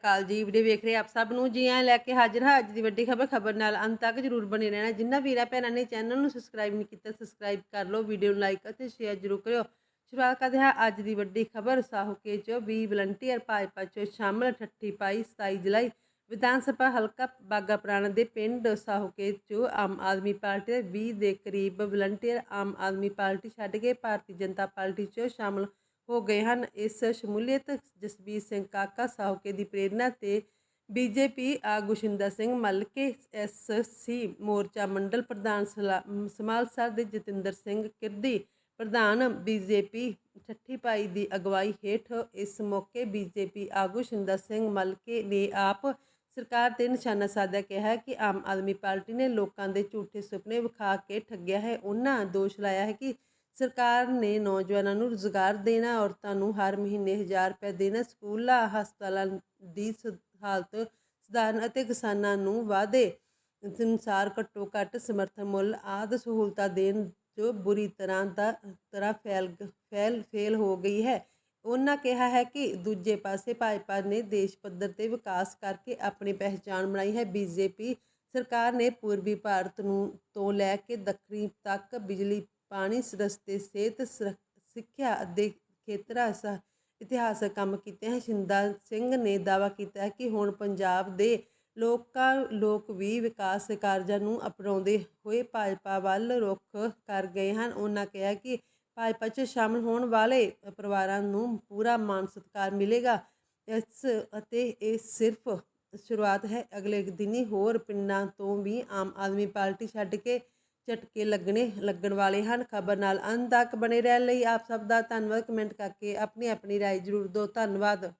ਅਕਾਲ ਜੀ ਵੀਡੀਓ ਵੇਖ ਰਹੇ ਆਪ ਸਭ ਨੂੰ। ਜੀ ਆਇਆਂ ਲੈ ਕੇ ਹਾਜ਼ਰ ਹਾਂ। ਅੱਜ ਦੀ ਵੱਡੀ ਖਬਰ ਖਬਰ ਨਾਲ ਅੰਤ ਤੱਕ ਜਰੂਰ ਬਣੇ ਰਹਿਣਾ। ਜਿੰਨਾ ਵੀਰਾਂ ਭੈਣਾਂ ਨੇ ਚੈਨਲ ਨੂੰ ਸਬਸਕ੍ਰਾਈਬ ਨਹੀਂ ਕੀਤਾ ਸਬਸਕ੍ਰਾਈਬ ਕਰ ਲਓ, ਵੀਡੀਓ ਨੂੰ ਲਾਈਕ ਅਤੇ ਸ਼ੇਅਰ ਜਰੂਰ ਕਰਿਓ। ਸ਼ੁਰੂਆਤ ਕਰਦੇ ਹਾਂ ਅੱਜ ਦੀ ਵੱਡੀ ਖਬਰ। ਸਾਹੋਕੇ ਚੋਂ 20 ਵਲੰਟੀਅਰ ਭਾਜਪਾ ਚੋਂ ਸ਼ਾਮਲ ਠੱਠੀ ਪਾਈ 27 ਜੁਲਾਈ। ਵਿਧਾਨ ਸਭਾ ਹਲਕਾ ਬਾਗਾ ਪੁਰਾਣਾ ਦੇ ਪਿੰਡ ਸਾਹੋਕੇ ਚੋਂ ਆਮ ਆਦਮੀ ਪਾਰਟੀ ਦੇ 20 ਦੇ ਕਰੀਬ ਵਲੰਟੀਅਰ ਆਮ ਆਦਮੀ ਪਾਰਟੀ ਛੱਡ ਕੇ ਭਾਰਤੀ ਜਨਤਾ ਪਾਰਟੀ 'ਚੋਂ ਸ਼ਾਮਲ ਹੋ ਗਏ ਹਨ। ਇਸ ਸ਼ਮੂਲੀਅਤ ਜਸਬੀਰ ਸਿੰਘ ਕਾਕਾ ਸਾਹੋਕੇ ਦੀ ਪ੍ਰੇਰਣਾ ਤੇ ਬੀਜੇਪੀ ਆਗੂ ਸ਼ਿੰਦਰ ਸਿੰਘ ਮਲਕੇ ਐਸਸੀ ਮੋਰਚਾ ਮੰਡਲ ਪ੍ਰਧਾਨ ਸਲਾ- ਸਮਾਲਸਰ ਦੇ ਜਤਿੰਦਰ ਸਿੰਘ ਕਿਰਦੀ ਪ੍ਰਧਾਨ ਬੀਜੇਪੀ ਠੱਠੀ ਪਾਈ ਦੀ ਅਗਵਾਈ ਹੇਠ ਇਸ ਮੌਕੇ ਬੀਜੇਪੀ ਆਗੂ ਸ਼ਿੰਦਰ ਸਿੰਘ ਮਲਕੇ ਨੇ ਆਪ ਸਰਕਾਰ ਤੇ ਨਿਸ਼ਾਨਾ ਸਾਧਿਆ ਕਿਹਾ ਕਿ ਆਮ ਆਦਮੀ ਪਾਰਟੀ ਨੇ ਲੋਕਾਂ ਦੇ ਝੂਠੇ ਸੁਪਨੇ ਵਿਖਾ ਕੇ ਠੱਗਿਆ ਹੈ। ਉਹਨਾਂ ਦੋਸ਼ ਲਾਇਆ ਹੈ ਕਿ ਸਰਕਾਰ ਨੇ ਨੌਜਵਾਨਾਂ ਨੂੰ ਰੁਜ਼ਗਾਰ ਦੇਣਾ, ਔਰਤਾਂ ਨੂੰ ਹਰ ਮਹੀਨੇ 1000 ਰੁਪਏ ਦੇਣਾ, ਸਕੂਲਾਂ, ਹਸਪਤਾਲਾਂ ਦੀ ਸ- ਹਾਲਤ ਸੁਧਾਰਨ ਅਤੇ ਕਿਸਾਨਾਂ ਨੂੰ ਵਾਅਦੇ ਅਨੁਸਾਰ ਘੱਟੋ ਘੱਟ ਸਮਰਥਨ ਮੁੱਲ ਆਦਿ ਸਹੂਲਤਾਂ ਦੇਣ ਜੋ ਬੁਰੀ ਤਰ੍ਹਾਂ ਦਾ, ਤਰ੍ਹਾਂ ਫੈਲ ਫੈਲ, ਫੇਲ ਹੋ ਗਈ ਹੈ। ਉਹਨਾਂ ਕਿਹਾ ਹੈ ਕਿ ਦੂਜੇ ਪਾਸੇ ਭਾਜਪਾ ਨੇ ਦੇਸ਼ ਪੱਧਰ ਤੇ ਵਿਕਾਸ ਕਰਕੇ ਆਪਣੀ ਪਹਿਚਾਣ ਬਣਾਈ ਹੈ। ਬੀਜੇਪੀ ਸਰਕਾਰ ਨੇ ਪੂਰਬੀ ਭਾਰਤ ਨੂੰ ਤੋਂ ਲੈ ਕੇ ਦੱਖਣੀ ਤੱਕ ਬਿਜਲੀ ਪਾਣੀ ਰਸਤੇ ਸਿਹਤ ਸਿੱਖਿਆ ਅਤੇ ਖੇਤਰਾਂ ਸਹ ਇਤਿਹਾਸਕ ਕੰਮ ਕੀਤੇ ਹਨ। ਸ਼ਿੰਦਾ ਸਿੰਘ ਨੇ ਦਾਅਵਾ ਕੀਤਾ ਹੈ ਕਿ ਹੁਣ ਪੰਜਾਬ ਦੇ ਲੋਕਾਂ, ਲੋਕ ਵੀ ਵਿਕਾਸ ਕਾਰਜਾਂ ਨੂੰ ਅਪਣਾਉਂਦੇ ਹੋਏ ਭਾਜਪਾ ਵੱਲ ਰੁਖ ਕਰ ਗਏ ਹਨ। ਉਹਨਾਂ ਕਿਹਾ ਕਿ ਭਾਜਪਾ 'ਚ ਸ਼ਾਮਲ ਹੋਣ ਵਾਲੇ ਪਰਿਵਾਰਾਂ ਨੂੰ ਪੂਰਾ ਮਾਨ ਸਤਿਕਾਰ ਮਿਲੇਗਾ। ਇਸ ਅਤੇ ਇਹ ਸਿਰਫ ਸ਼ੁਰੂਆਤ ਹੈ। ਅਗਲੇ ਦਿਨੀ ਹੋਰ ਪਿੰਡਾਂ ਤੋਂ ਵੀ ਆਮ ਆਦਮੀ ਪਾਰਟੀ ਛੱਡ ਕੇ ਝਟਕੇ ਲੱਗਣੇ, ਲੱਗਣ ਵਾਲੇ ਹਨ। ਖਬਰ ਨਾਲ ਅੰਤ ਤੱਕ ਬਣੇ ਰਹਿਣ ਲਈ ਆਪ ਸਭ ਦਾ ਧੰਨਵਾਦ। ਕਮੈਂਟ ਕਰਕੇ ਆਪਣੀ ਆਪਣੀ ਰਾਏ ਜ਼ਰੂਰ ਦਿਓ। ਧੰਨਵਾਦ।